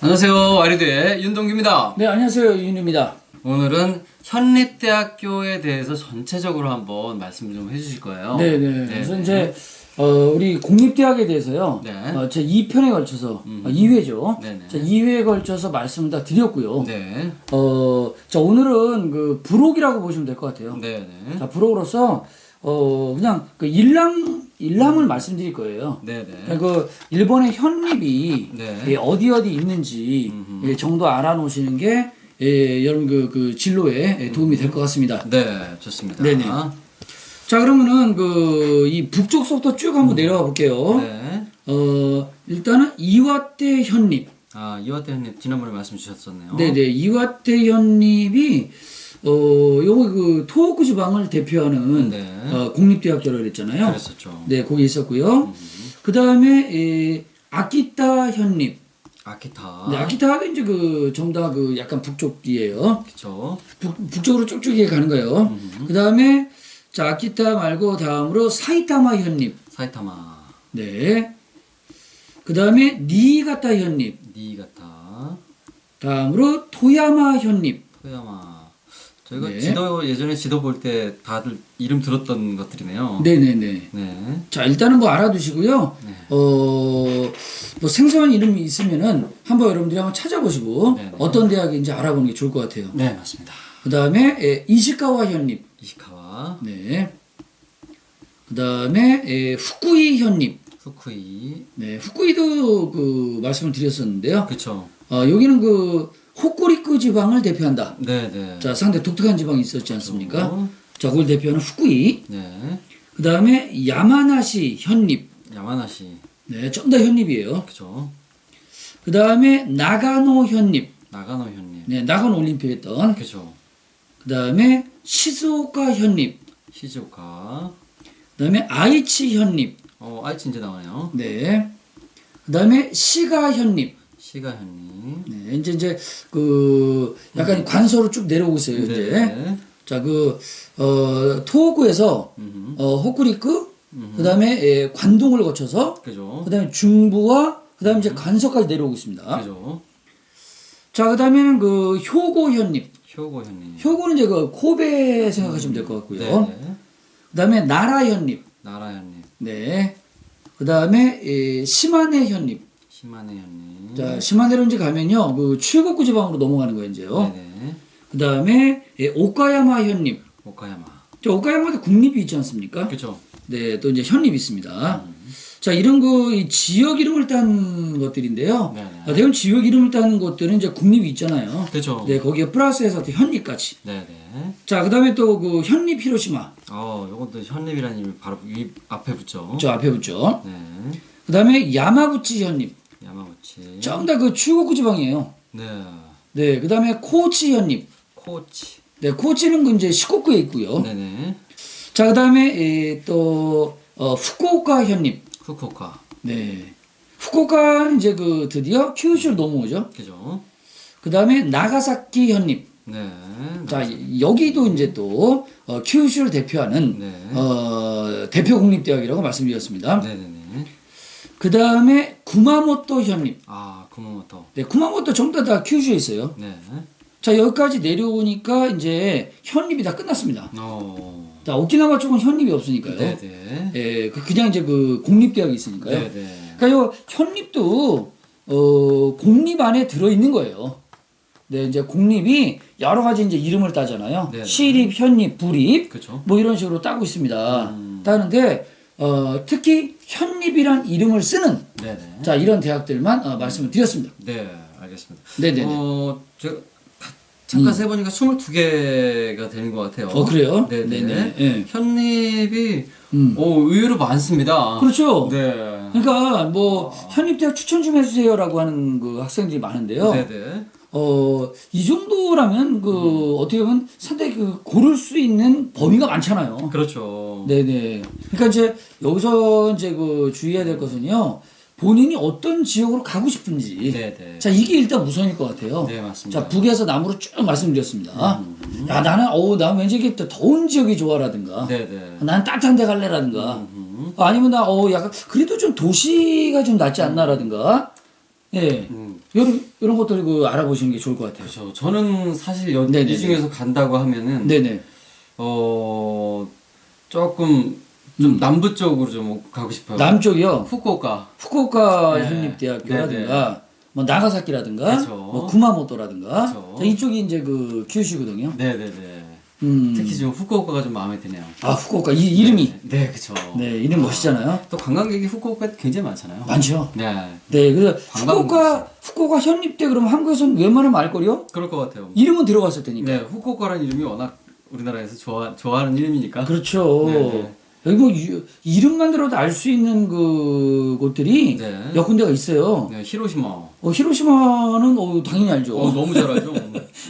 안녕하세요. 와리드의 윤동규입니다. 네, 안녕하세요. 윤입니다. 오늘은 현립대학교에 대해서 전체적으로 한번 말씀 좀 해주실 거예요. 네, 네. 그래서 이제 어, 우리 공립대학에 대해서요. 네. 어, 제 2편에 걸쳐서 어, 2회죠. 네네. 자, 2회에 걸쳐서 말씀을 다 드렸고요. 네. 어, 자, 오늘은 그 부록이라고 보시면 될 것 같아요. 네, 네. 자, 부록으로서 어, 그냥 그 일람 일람을 말씀드릴 거예요. 네, 네. 그러니까 그 일본의 현립이 네. 예, 어디 어디 있는지 예, 정도 알아놓으시는 게 예, 여러분 그, 그 진로에 예, 도움이 될 것 같습니다. 네, 좋습니다. 네네. 자 그러면은 그 이 북쪽 속도 쭉 한번 내려가 볼게요. 네. 어 일단은 이와떼 현립. 아, 이화대 현립 지난번에 말씀 주셨었네요. 네네 이와떼 현립이 어 요거 그 토호쿠 지방을 대표하는 네. 어, 공립대학교를 했잖아요. 그랬었죠. 네 거기 있었고요. 그 다음에 아키타 현립. 아키타. 네, 아키타가 이제 그 전부 다그 약간 북쪽이에요. 그쵸. 북, 북쪽으로 쭉쭉 가는 거예요. 그 다음에 자 아키타 말고 다음으로 사이타마 현립. 사이타마. 네. 그 다음에 니가타 현립. 니가타. 다음으로 토야마 현립. 토야마. 저희가 네. 지도 예전에 지도 볼 때 다들 이름 들었던 것들이네요. 네네네. 네. 자 일단은 뭐 알아두시고요. 네. 어, 뭐 생소한 이름이 있으면은 한번 여러분들이 한번 찾아보시고 네네. 어떤 대학인지 알아보는 게 좋을 것 같아요. 네, 맞습니다. 그 다음에 이시카와 현립. 이시카와 네. 그 다음에 후쿠이 현립. 후쿠이. 네, 후쿠이도 그 말씀을 드렸었는데요. 그쵸. 어, 여기는 그 호쿠리쿠 지방을 대표한다. 네, 네. 자, 상당히 독특한 지방이 있었지 않습니까? 어, 자, 그걸 대표하는 후쿠이. 네. 그 다음에 야마나시 현립. 야마나시. 네, 좀더 현립이에요. 그쵸. 그 다음에 나가노 현립. 나가노 현님. 네, 나가노 올림픽 했던. 그쵸. 그 다음에 시즈오카 현립. 시즈오카. 그 다음에 아이치 현립. 어, 아이치 이제 나오네요. 네. 그 다음에 시가 현립. 시가 현님. 네, 이제 이제 그 약간 관서로 쭉 내려오고 있어요. 이제. 네. 자, 그, 어, 토호쿠에서, 음흠. 어, 호쿠리쿠, 그 다음에 관동을 거쳐서, 그죠. 그 다음에 중부와, 그 다음에 이제 간서까지 내려오고 있습니다. 그죠. 자, 그 다음에는 그 효고 현립. 효고 현님. 효고는 이제 그 코베 생각하시면 될 것 같고요. 네. 그 다음에 나라 현립. 나라 현님. 네. 그 다음에 시마네 현립. 시마네 현님. 자, 시마네로 이제 가면요, 그 출국구 지방으로 넘어가는 거예요, 이제요. 네네. 그 다음에 오카야마 현립. 오카야마. 저 오카야마도 국립이 있지 않습니까? 그죠. 네, 또 이제 현립이 있습니다. 자, 이런 거, 이 지역 이름을 딴 것들인데요. 네네. 아, 대부분 지역 이름을 따는 것들은 이제 국립이 있잖아요. 그죠. 네, 거기에 플러스해서 또 현립까지. 네네. 자, 그 다음에 또 그 현립 히로시마. 어, 요것도 현립이라는 이름이 바로 위 앞에 붙죠. 저 앞에 붙죠. 네. 그 다음에 야마구치 현립. 야마구치. 전부 다 그 출국구 지방이에요. 네. 네, 그 다음에 코치 현립. 코치. 네, 코치는 그 이제 시코쿠에 있고요. 네네. 자, 그 다음에 또, 어, 후쿠오카 현립. 후쿠오카. 네. 후쿠오카는 이제 그 드디어 큐슈로 넘어오죠. 그죠. 그 다음에 나가사키 현립. 네. 자, 여기도 이제 또, 어, 큐슈를 대표하는, 네. 어, 대표 공립대학이라고 말씀드렸습니다. 네네네. 그 다음에 구마모토 현립. 아, 구마모토. 네, 구마모토 전부 다 큐슈에 있어요. 네. 자, 여기까지 내려오니까 이제 현립이 다 끝났습니다. 어. 자, 오키나와 쪽은 현립이 없으니까요. 네네. 예, 그- 그냥 이제 그 공립대학이 있으니까요. 네네. 그러니까 요 현립도 어, 공립 안에 들어 있는 거예요. 네, 이제 공립이 여러 가지 이제 이름을 따잖아요. 네. 시립, 현립, 부립 그죠. 뭐 이런 식으로 따고 있습니다. 음. 따는데 어, 특히 현립이란 이름을 쓰는 네네. 자 이런 대학들만 어, 말씀을 드렸습니다. 네, 알겠습니다. 네네네. 어, 제가 가- 잠깐 세보니까 22개가 되는 것 같아요. 어, 그래요? 네네. 네네. 예. 현립이 음. 어, 의외로 많습니다. 그렇죠. 네. 그러니까 뭐 현립대학 추천 좀 해주세요라고 하는 그 학생들이 많은데요. 네네. 어, 이 정도라면 그 어떻게 보면 상당히 그 고를 수 있는 범위가 많잖아요. 그렇죠. 네네. 그러니까 이제 여기서 이제 그 주의해야 될 것은요. 본인이 어떤 지역으로 가고 싶은지. 네네. 자, 이게 일단 우선일 것 같아요. 네, 맞습니다. 자, 북에서 남으로 쭉 말씀드렸습니다. 야, 나는, 어우, 나 왠지 이게 또 더운 지역이 좋아라든가. 네네. 난 따뜻한 데 갈래라든가. 음. 아니면 나, 어, 약간, 그래도 좀 도시가 좀 낫지 않나라든가. 예. 음. 이런 이런 것들 그 알아보시는 게 좋을 것 같아요. 그렇죠. 저는 사실 여, 네네네. 이 중에서 간다고 하면은 네네. 어 조금 좀 남부 쪽으로 좀 가고 싶어요. 음. 남쪽이요. 후쿠오카. 후쿠오카 네. 현립대학교라든가 뭐 나가사키라든가 그쵸. 뭐 구마모토라든가. 자, 이쪽이 이제 그 kyushu거든요. 네네네. 음. 특히 좀 후쿠오카가 좀 마음에 드네요. 아 후쿠오카 이 이름이 네, 그렇죠. 네 이름 멋있잖아요. 또 관광객이 후쿠오카에 굉장히 많잖아요. 많죠. 네, 네 그래서 후쿠오카 후쿠오카 현립대 그러면 한국에서는 웬만하면 알걸요? 그럴 것 같아요. 이름은 들어갔을 테니까. 네, 후쿠오카라는 이름이 워낙 우리나라에서 좋아 좋아하는 이름이니까. 그렇죠. 네, 네. 여기 뭐 유- 이름만 들어도 알 수 있는 그 곳들이 네. 몇 군데가 있어요. 네, 히로시마. 어, 히로시마는 어, 당연히 알죠. 어, 너무 잘 알죠.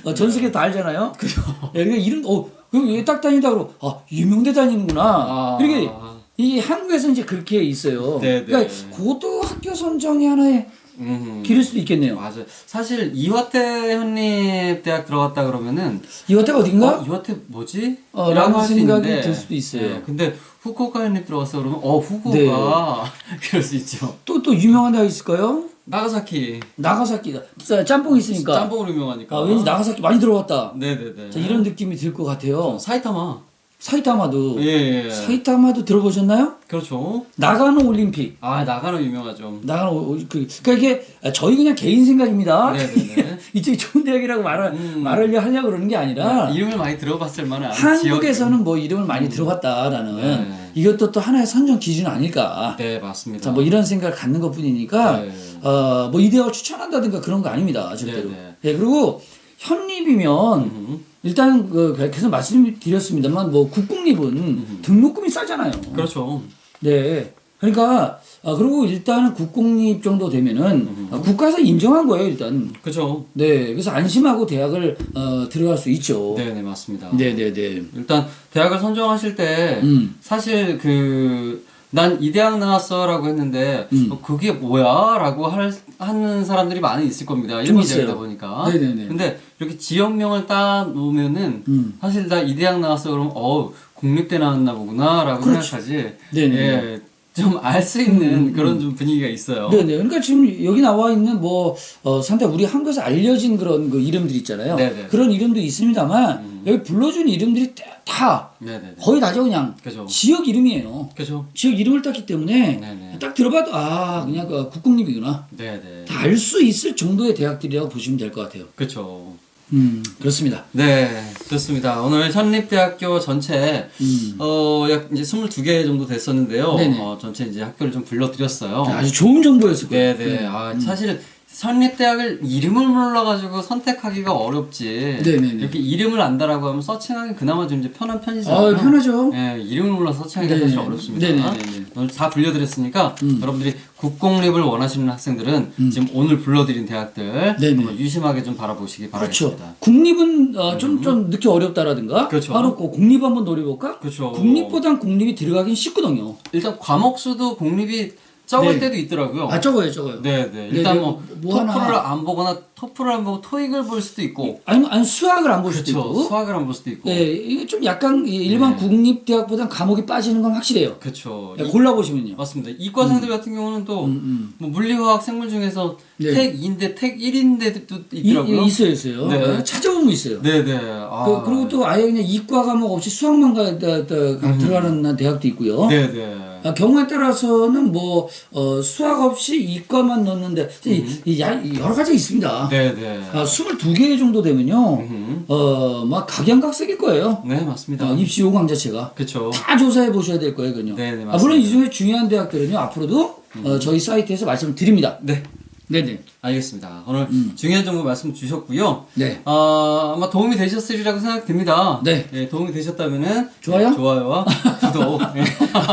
어, 전 세계 다 알잖아요. 그죠. 예, 그러니까 이름, 어, 그딱 다닌다 그러고, 아, 유명대 다니는구나. 아. 이렇게, 이 한국에서 이제 그렇게 있어요. 네, 네. 그러니까 그것도 학교 선정의 하나의 음. 길일 수도 있겠네요. 맞아요. 사실 이화태 현립 대학 들어갔다 그러면은 이화태가 어딘가? 어, 이화태 뭐지? 어, 라고 생각이 들 수도 있어요. 네, 근데 후쿠오카 현립 들어갔어 그러면 어 후쿠오카 네. 그럴 수 있죠. 또, 또 유명한 데가 있을까요? 나가사키 나가사키가. 자, 짬뽕 있으니까. 짬뽕으로 유명하니까. 아, 왠지 나가사키 많이 들어갔다. 네네네. 자, 이런 느낌이 들 것 같아요. 사이타마. 사이타마도. 예, 예. 사이타마도 들어보셨나요? 그렇죠. 나가노 올림픽. 아 나가노 유명하죠. 나가노, 올- 그, 그러니까 이게 저희 그냥 개인 생각입니다. 네네네. 이쪽이 좋은 대학이라고 말을, 음. 말을 하려고 그러는 게 아니라 이름을 많이 들어봤을 만한 한국에서는 뭐 이름을 많이 들어봤다라는 네. 이것도 또 하나의 선정 기준 아닐까. 네 맞습니다. 자, 뭐 이런 생각을 갖는 것 뿐이니까, 네. 어, 뭐 이 대학을 추천한다든가 그런 거 아닙니다. 절대로. 네, 예, 그리고 현립이면 음, 일단 그 계속 말씀드렸습니다만 뭐 국공립은 등록금이 싸잖아요. 그렇죠. 네. 그러니까 아, 그리고 일단은 국공립 정도 되면은 음. 아, 국가에서 인정한 거예요, 일단. 그렇죠. 네. 그래서 안심하고 대학을 어, 들어갈 수 있죠. 네 네 맞습니다. 네, 네, 네. 일단 대학을 선정하실 때 음. 사실 그 난 이 대학 나왔어라고 했는데 음. 어, 그게 뭐야라고 할 하는 사람들이 많이 있을 겁니다. 좀 일본 있어요. 대학이다 보니까. 네네네. 근데 이렇게 지역명을 따 놓으면은 음. 사실 나 이 대학 나왔어 그러면 어 국립대 나왔나 보구나라고 그렇죠. 생각하지. 네네. 예, 좀 알 수 있는 음, 그런 좀 분위기가 있어요. 네, 네. 그러니까 지금 여기 나와 있는 뭐 어, 상당히 우리 한국에서 알려진 그런 그 이름들 있잖아요. 네네. 그런 이름도 있습니다만 여기 불러준 이름들이 다- 다 네네. 거의 다죠 그냥 그죠. 지역 이름이에요. 그죠. 지역 이름을 땄기 때문에 네네. 딱 들어봐도 아 그냥 그 국공립이구나. 네네. 다 알 수 있을 정도의 대학들이라고 보시면 될 것 같아요. 그렇죠. 음 그렇습니다. 네, 좋습니다. 오늘 현립대학교 전체 음. 어, 약 이제 22개 정도 됐었는데요. 네네. 어, 전체 이제 학교를 좀 불러드렸어요. 아주 좋은 정보였을 거예요. 네, 네. 아, 사실 선립대학을 이름을 몰라가지고 선택하기가 어렵지. 네네네. 이렇게 이름을 안다라고 하면 서칭하기 그나마 좀 이제 편한 편이잖아요. 아 편하죠. 네, 이름을 몰라서 서칭하기가 네네. 사실 어렵습니다. 네네네네. 오늘 다 불려드렸으니까 음. 여러분들이 국공립을 원하시는 학생들은 지금 오늘 불러드린 대학들 네네. 유심하게 좀 바라보시기 그렇죠. 바라겠습니다. 국립은 어, 좀, 좀 늦게 어렵다라든가. 그렇죠. 바로 그 국립 한번 노려볼까? 그렇죠. 국립보단 국립이 들어가긴 쉽거든요. 일단 과목 수도 공립이 적을 네. 때도 있더라고요. 아, 적어요, 적어요. 네, 네. 일단 네, 뭐, 뭐 하나- 토플을 안 보거나 토플을 안 보고 토익을 볼 수도 있고. 아니면, 아니, 수학을 안 볼 수도. 있고. 수학을 안 볼 수도 있고. 예, 이게 좀 약간 이 일반 네. 국립 대학보단 과목이 빠지는 건 확실해요. 그렇죠. 예, 이- 골라 보시면요. 맞습니다. 이과생들 같은 경우는 또 음, 음. 뭐 물리화학 생물 중에서 네. 택 2인데 택 1인데도 이, 있더라고요. 이- 있어요, 있어요. 네. 어, 찾아보면 있어요. 네, 네. 아. 그, 그리고 또 아예 그냥 이과 과목 없이 수학만 가, 다, 다, 들어가는 대학도 있고요. 네, 네. 아, 경우에 따라서는 뭐 어, 수학 없이 이과만 넣는데 이, 이, 야- 이 여러 가지가 있습니다. 음. 네, 네. 아, 22개 정도 되면요. 음. 어, 막 각양각색일 거예요. 네, 맞습니다. 어, 입시 요강 자체가. 그렇죠. 다 조사해 보셔야 될 거예요, 그건요. 네, 네, 아, 물론 맞습니다. 이 중에 중요한 대학들은요, 앞으로도 어, 저희 사이트에서 말씀을 드립니다. 네. 네네. 알겠습니다. 오늘 중요한 정보 말씀 주셨고요. 네. 어, 아마 도움이 되셨으리라고 생각됩니다. 네. 예, 도움이 되셨다면은 좋아요? 네, 좋아요와 구독. 예.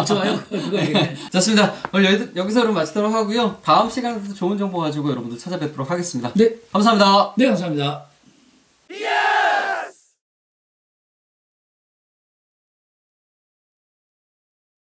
좋아요. 그거 얘기해. 좋습니다. 오늘 여기, 여기서 그럼 마치도록 하고요. 다음 시간에도 좋은 정보 가지고 여러분들 찾아뵙도록 하겠습니다. 네. 감사합니다. 네, 감사합니다.